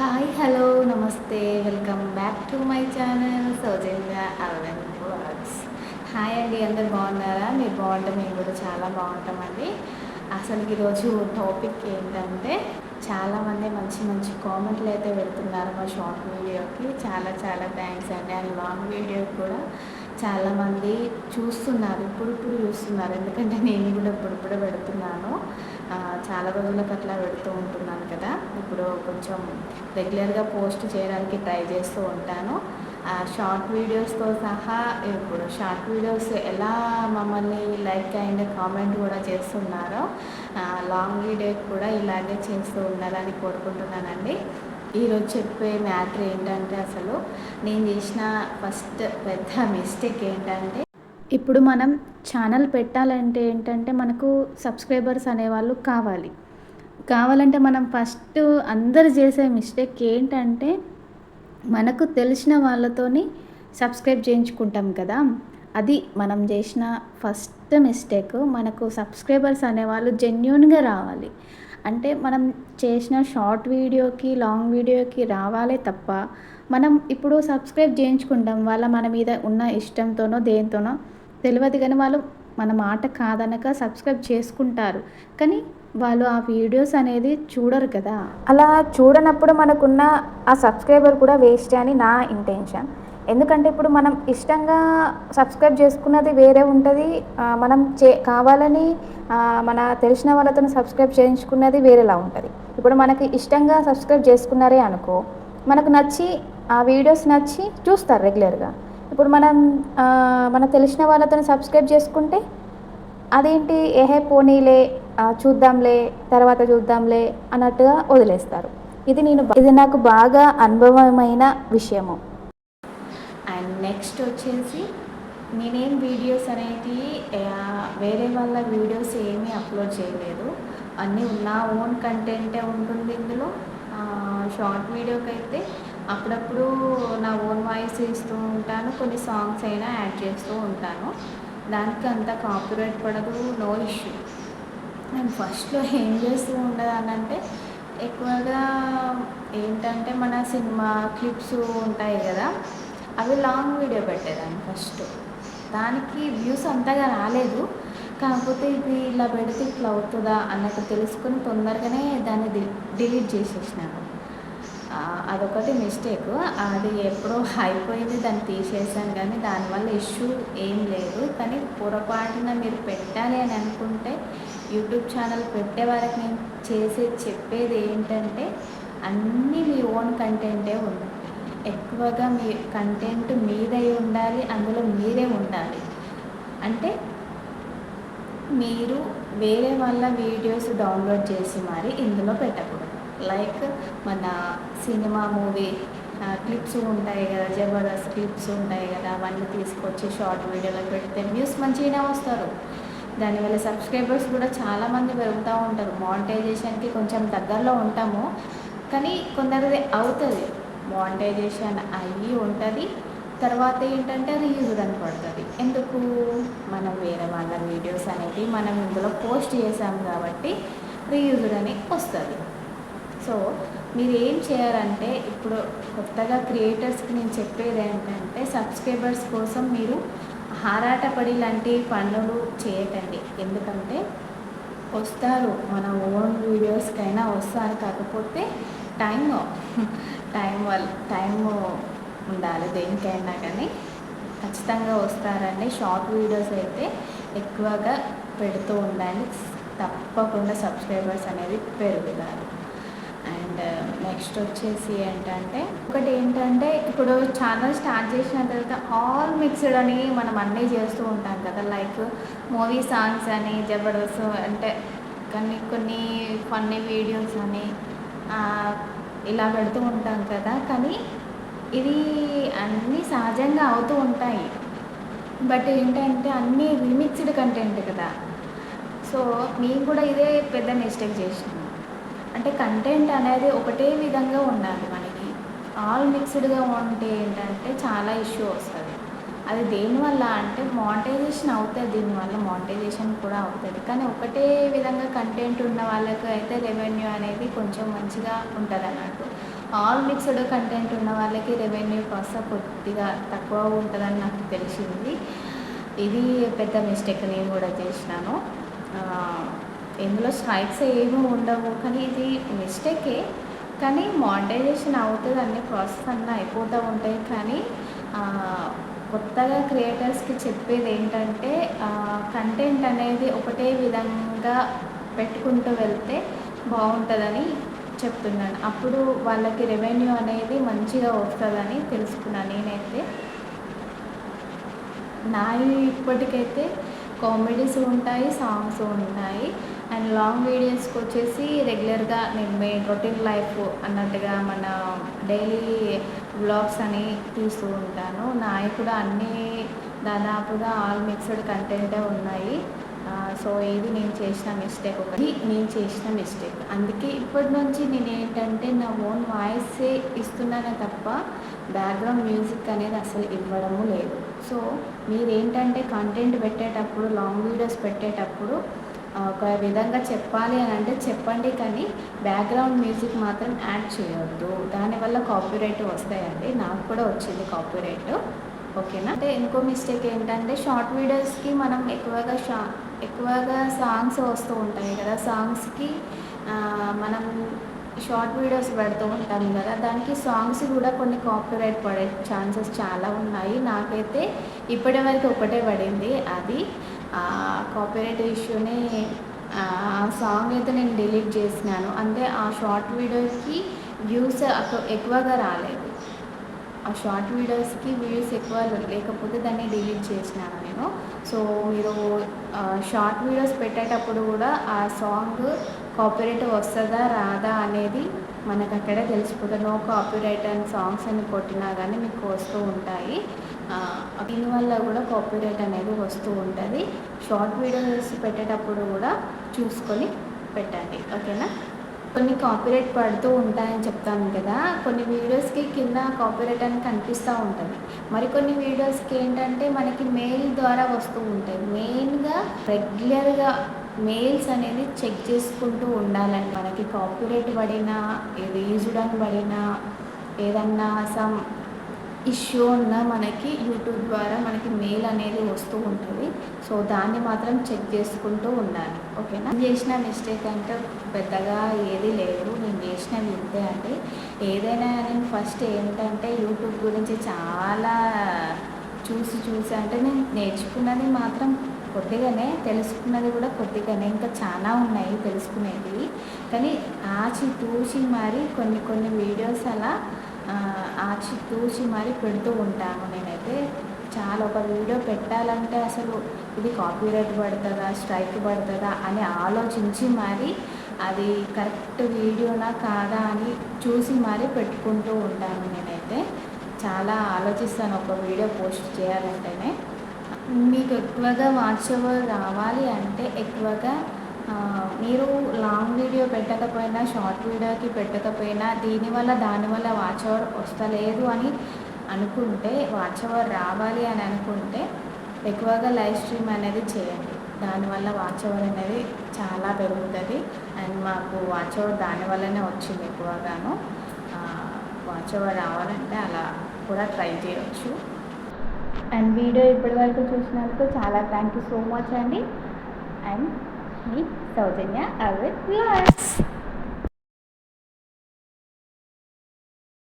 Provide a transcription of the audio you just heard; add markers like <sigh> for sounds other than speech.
Hi hello నమస్తే welcome back to my channel Soujanya Aravind blogs hi అండి అందరు బాగున్నారా? మీరు బాగుంటే మేము కూడా చాలా బాగుంటామండి. అసలు ఈరోజు టాపిక్ ఏంటంటే చాలామంది మంచి మంచి కామెంట్లు అయితే పెడుతున్నారు మా షార్ట్ వీడియోకి చాలా చాలా థ్యాంక్స్ అండి. అండ్ లాంగ్ వీడియో కూడా చాలామంది చూస్తున్నారు ఇప్పుడు ఇప్పుడు చూస్తున్నారు. ఎందుకంటే నేను కూడా ఇప్పుడు పెడుతున్నాను. చాలా రోజులకు అట్లా పెడుతూ ఉంటున్నాను కదా. ఇప్పుడు కొంచెం రెగ్యులర్గా పోస్ట్ చేయడానికి ట్రై చేస్తూ ఉంటాను. షార్ట్ వీడియోస్తో సహా ఇప్పుడు షార్ట్ వీడియోస్ ఎలా మమ్మల్ని లైక్ అండ్ కామెంట్ కూడా చేస్తున్నారో లాంగ్ వీడియో కూడా ఇలాగే చేస్తూ ఉండాలని కోరుకుంటున్నానండి. ఈరోజు చెప్పే మ్యాటర్ ఏంటంటే అసలు నేను చేసిన ఫస్ట్ పెద్ద <laughs> మిస్టేక్ ఏంటంటే ఇప్పుడు మనం ఛానల్ పెట్టాలంటే ఏంటంటే మనకు సబ్స్క్రైబర్స్ అనేవాళ్ళు కావాలి. కావాలంటే మనం ఫస్ట్ అందరు చేసే మిస్టేక్ ఏంటంటే మనకు తెలిసిన వాళ్ళతోని సబ్స్క్రైబ్ చేయించుకుంటాం కదా. అది మనం చేసిన ఫస్ట్ మిస్టేక్. మనకు సబ్స్క్రైబర్స్ అనేవాళ్ళు జెన్యున్గా రావాలి. అంటే మనం చేసిన షార్ట్ వీడియోకి లాంగ్ వీడియోకి రావాలే తప్ప మనం ఇప్పుడు సబ్స్క్రైబ్ చేయించుకుంటాం. వాళ్ళ మన మీద ఉన్న ఇష్టంతోనో దేంతోనో తెలియదు కానీ వాళ్ళు మన మాట కాదనక సబ్స్క్రైబ్ చేసుకుంటారు. కానీ వాళ్ళు ఆ వీడియోస్ అనేది చూడరు కదా. అలా చూడనప్పుడు మనకున్న ఆ సబ్స్క్రైబర్ కూడా వేస్ట్ అని నా ఇంటెన్షన్. ఎందుకంటే ఇప్పుడు మనం ఇష్టంగా సబ్స్క్రైబ్ చేసుకున్నది వేరే ఉంటుంది. మనం చే కావాలని మన తెలిసిన వాళ్ళతో సబ్స్క్రైబ్ చేయించుకున్నది వేరేలా ఉంటుంది. ఇప్పుడు మనకి ఇష్టంగా సబ్స్క్రైబ్ చేసుకున్నారే అనుకో మనకు నచ్చి ఆ వీడియోస్ నచ్చి చూస్తారు రెగ్యులర్గా. ఇప్పుడు మనం మనకు మన తెలిసిన వాళ్ళతో సబ్స్క్రైబ్ చేసుకుంటే అదేంటి ఏహే పోనీలే చూద్దాంలే తర్వాత చూద్దాంలే అన్నట్టుగా వదిలేస్తారు. ఇది నేను ఇది నాకు బాగా అనుభవమైన విషయము. అండ్ నెక్స్ట్ వచ్చేసి నేనేం వీడియోస్ అనేది వేరే వాళ్ళ వీడియోస్ ఏమీ అప్లోడ్ చేయలేదు. అన్నీ నా ఓన్ కంటెంటే ఉంటుంది ఇందులో. షార్ట్ వీడియోకి అయితే అప్పుడప్పుడు నా ఓన్ వాయిస్ ఇస్తూ ఉంటాను కొన్ని సాంగ్స్ అయినా యాడ్ చేస్తూ ఉంటాను. దానికి అంత కాపీరైట్ పడదు నో ఇష్యూ నేను ఫస్ట్లో ఏం చేస్తూ ఉండదానంటే ఎక్కువగా ఏంటంటే మన సినిమా క్లిప్స్ ఉంటాయి కదా అవి లాంగ్ వీడియో పెట్టేదాన్ని ఫస్ట్ దానికి వ్యూస్ అంతగా రాలేదు. కాకపోతే ఇది ఇలా పెడితే ఇట్లా అవుతుందా అన్నట్టు తెలుసుకుని తొందరగానే దాన్ని డి- డిలీట్ చేసేసినాను. అదొకటి మిస్టేక్ అది ఎప్పుడో అయిపోయింది దాన్ని తీసేసాను కానీ దానివల్ల ఇష్యూ ఏం లేదు. కానీ పొరపాటున మీరు పెట్టాలి అని అనుకుంటే యూట్యూబ్ ఛానల్ పెట్టే వారికి నేను చేసే చెప్పేది ఏంటంటే అన్నీ మీ ఓన్ కంటెంటే ఉంది ఎక్కువగా మీ కంటెంట్ మీదై ఉండాలి అందులో మీరే ఉండాలి. అంటే మీరు వేరే వాళ్ళ వీడియోస్ డౌన్లోడ్ చేసి మరి ఇందులో పెట్టకూడదు. లైక్ మన సినిమా మూవీ క్లిప్స్ ఉంటాయి కదా జబర్దస్త్ క్లిప్స్ ఉంటాయి కదా అవన్నీ తీసుకొచ్చి షార్ట్ వీడియోలో పెడితే వ్యూస్ మంచిగానే వస్తారు. దానివల్ల సబ్స్క్రైబర్స్ కూడా చాలామంది పెరుగుతూ ఉంటారు. మానిటైజేషన్కి కొంచెం దగ్గరలో ఉంటాము కానీ కొందరిది అవుతుంది. మానిటైజేషన్ అయ్యి ఉంటుంది తర్వాత ఏంటంటే అది యూజ్ కనపడుతుంది. ఎందుకు? మనం వేరే వాళ్ళ వీడియోస్ అనేవి మనం ఇందులో పోస్ట్ చేసాం కాబట్టి రీయూజ్ అని వస్తుంది. సో మీరు ఏం చేయాలంటే ఇప్పుడు కొత్తగా క్రియేటర్స్కి నేను చెప్పేది ఏంటంటే సబ్స్క్రైబర్స్ కోసం మీరు హారాటపడి లాంటి పనులు చేయకండి. ఎందుకంటే వస్తారు. మన ఓన్ వీడియోస్కైనా వస్తారు. కాకపోతే టైం టైం వల్ల టైం ఉండాలి దేనికైనా కానీ. ఖచ్చితంగా వస్తారండి. షార్ట్ వీడియోస్ అయితే ఎక్కువగా పెడుతూ ఉండాలి. తప్పకుండా సబ్స్క్రైబర్స్ అనేది పెరుగుతారు. నెక్స్ట్ వచ్చేసి ఏంటంటే ఒకటి ఏంటంటే ఇప్పుడు ఛానల్ స్టార్ట్ చేసిన తర్వాత ఆల్ మిక్స్డ్ అని మనం అన్నీ చేస్తూ ఉంటాం కదా లైక్ మూవీ సాంగ్స్ అని జబర్దస్త్ అంటే కొన్ని కొన్ని ఫన్నీ వీడియోస్ అని ఇలా పెడుతూ ఉంటాం కదా కానీ ఇది అన్నీ సహజంగా అవుతూ ఉంటాయి. బట్ ఏంటంటే అన్నీ రీమిక్స్డ్ కంటెంట్ కదా. సో నేను కూడా ఇదే పెద్ద మిస్టేక్ చేసినాం. అంటే కంటెంట్ అనేది ఒకటే విధంగా ఉండాలి మనకి. ఆల్ మిక్స్డ్గా ఉంటే ఏంటంటే చాలా ఇష్యూ వస్తుంది. అది దేనివల్ల అంటే మానిటైజేషన్ అవుతుంది దీనివల్ల మానిటైజేషన్ కూడా అవుతుంది. కానీ ఒకటే విధంగా కంటెంట్ ఉన్న వాళ్ళకి అయితే రెవెన్యూ అనేది కొంచెం మంచిగా ఉంటుంది అన్నట్టు ఆల్ మిక్స్డ్ కంటెంట్ ఉన్న వాళ్ళకి రెవెన్యూ కాస్త కొద్దిగా తక్కువ ఉంటుందని నాకు తెలిసింది. ఇది పెద్ద మిస్టేక్ నేను కూడా చేసినాను. ఇందులో స్ట్రైక్స్ ఏమీ ఉండవు. కానీ ఇది మిస్టేకే. కానీ మానిటైజేషన్ అవుతుంది. అన్ని ప్రాసెస్ అన్నీ అయిపోతూ ఉంటాయి. కానీ కొత్తగా క్రియేటర్స్కి చెప్పేది ఏంటంటే కంటెంట్ అనేది ఒకటే విధంగా పెట్టుకుంటూ వెళ్తే బాగుంటుందని చెప్తున్నాను. అప్పుడు వాళ్ళకి రెవెన్యూ అనేది మంచిగా వస్తుందని తెలుసుకున్నాను నేనైతే. నా ఇప్పటికైతే కామెడీస్ ఉంటాయి సాంగ్స్ ఉంటాయి. అండ్ లాంగ్ వీడియోస్కి వచ్చేసి రెగ్యులర్గా నేను మెయిన్ రొటీన్ లైఫ్ అన్నట్టుగా మన డైలీ వ్లాగ్స్ అని తీస్తూ ఉంటాను. నాయి కూడా అన్నీ దాదాపుగా ఆల్ మిక్స్డ్ కంటెంటే ఉన్నాయి. సో ఇది నేను చేసిన మిస్టేక్ ఒకటి నేను చేసిన మిస్టేక్. అందుకే ఇప్పటి నుంచి నేను ఏంటంటే నా ఓన్ వాయిసే ఇస్తున్నానే తప్ప బ్యాక్గ్రౌండ్ మ్యూజిక్ అనేది అసలు ఇవ్వడము లేదు. సో మీరు ఏంటంటే కంటెంట్ పెట్టేటప్పుడు లాంగ్ వీడియోస్ పెట్టేటప్పుడు ఒక విధంగా చెప్పాలి అని అంటే చెప్పండి కానీ బ్యాక్గ్రౌండ్ మ్యూజిక్ మాత్రం యాడ్ చేయొద్దు. దానివల్ల కాపీరైట్ వస్తాయండి. నాకు కూడా వచ్చింది కాపీరైట్ ఓకేనా? అంటే ఇంకో మిస్టేక్ ఏంటంటే షార్ట్ వీడియోస్కి మనం ఎక్కువగా షా ఎక్కువగా సాంగ్స్ వస్తూ ఉంటాయి కదా. సాంగ్స్కి మనం షార్ట్ వీడియోస్ పెడుతూ ఉంటాం కదా దానికి సాంగ్స్ కూడా కొన్ని కాపీరైట్ పడే ఛాన్సెస్ చాలా ఉన్నాయి. నాకైతే ఇప్పటి వరకు ఒకటే పడింది. అది కాపీరైట్ ఇష్యూని ఆ సాంగ్ అయితే నేను డిలీట్ చేసినాను. అంటే ఆ షార్ట్ వీడియోస్కి వ్యూస్ ఎక్కువగా రాలేదు. ఆ షార్ట్ వీడియోస్కి వ్యూస్ ఎక్కువ లేకపోతే దాన్ని డిలీట్ చేసినాను నేను. సో మీరు షార్ట్ వీడియోస్ పెట్టేటప్పుడు కూడా ఆ సాంగ్ కాపీరైట్ వస్తుందా రాదా అనేది మనకు అక్కడే తెలిసిపోతుంది నో కాపీరైట్ అండ్ సాంగ్స్ అని కొట్టినా కానీ మీకు వస్తూ ఉంటాయి. దీనివల్ల కూడా కాపీరైట్ అనేది వస్తూ ఉంటుంది. షార్ట్ వీడియోస్ పెట్టేటప్పుడు కూడా చూసుకొని పెట్టండి. ఓకేనా? కొన్ని కాపీరైట్ పడుతూ ఉంటాయని చెప్తాను కదా. కొన్ని వీడియోస్కి కింద కాపీరైట్ అని కనిపిస్తూ ఉంటుంది. మరికొన్ని వీడియోస్కి ఏంటంటే మనకి మెయిల్ ద్వారా వస్తూ ఉంటాయి. మెయిన్గా రెగ్యులర్గా మెయిల్స్ అనేది చెక్ చేసుకుంటూ ఉండాలండి. మనకి కాపీరేట్ పడినా ఏది అని పడినా ఏదన్నా సమ్ ఇష్యూ ఉన్న మనకి యూట్యూబ్ ద్వారా మనకి మెయిల్ అనేది వస్తూ ఉంటుంది. సో దాన్ని మాత్రం చెక్ చేసుకుంటూ ఉండాలి. ఓకేనా నేను చేసిన మిస్టేక్ అంటే పెద్దగా ఏది లేదు. నేను చేసినవి ఇంతే అండి. ఏదైనా నేను ఫస్ట్ ఏంటంటే యూట్యూబ్ గురించి చాలా చూసి చూసి అంటే నేను నేర్చుకున్నది మాత్రం కొద్దిగానే తెలుసుకున్నది కూడా కొద్దిగానే ఇంకా చాలా ఉన్నాయి తెలుసుకునేవి కానీ ఆచి తూచి మరి కొన్ని కొన్ని వీడియోస్ అలా ఆచి తూచి మరి పెడుతూ ఉంటాను నేనైతే. చాలా ఒక వీడియో పెట్టాలంటే అసలు ఇది కాపీరైట్ పడుతుందా స్ట్రైక్ పడుతుందా అని ఆలోచించి మరి అది కరెక్ట్ వీడియోనా కాదా అని చూసి మరి పెట్టుకుంటూ ఉంటాను నేనైతే. చాలా ఆలోచిస్తాను ఒక వీడియో పోస్ట్ చేయాలంటేనే. మీకు ఎక్కువగా వాచ్ అవర్ రావాలి అంటే ఎక్కువగా మీరు లాంగ్ వీడియో పెట్టకపోయినా షార్ట్ వీడియోకి పెట్టకపోయినా దీనివల్ల దానివల్ల వాచ్ అవర్ వస్తలేదు అని అనుకుంటే వాచ్ అవర్ రావాలి అని అనుకుంటే ఎక్కువగా లైవ్ స్ట్రీమ్ అనేది చేయండి. దానివల్ల వాచ్ అవర్ అనేది చాలా పెరుగుతుంది. అండ్ మాకు వాచ్ అవర్ దానివల్లనే వచ్చింది ఎక్కువగాను. వాచ్ అవర్ రావాలంటే అలా కూడా ట్రై చేయొచ్చు. అండ్ వీడియో ఇప్పటివరకు చూసినందుకు చాలా థ్యాంక్ యూ సో మచ్ అండి. అండ్ మీ సౌజన్య అవిత్ వ్లాగ్స్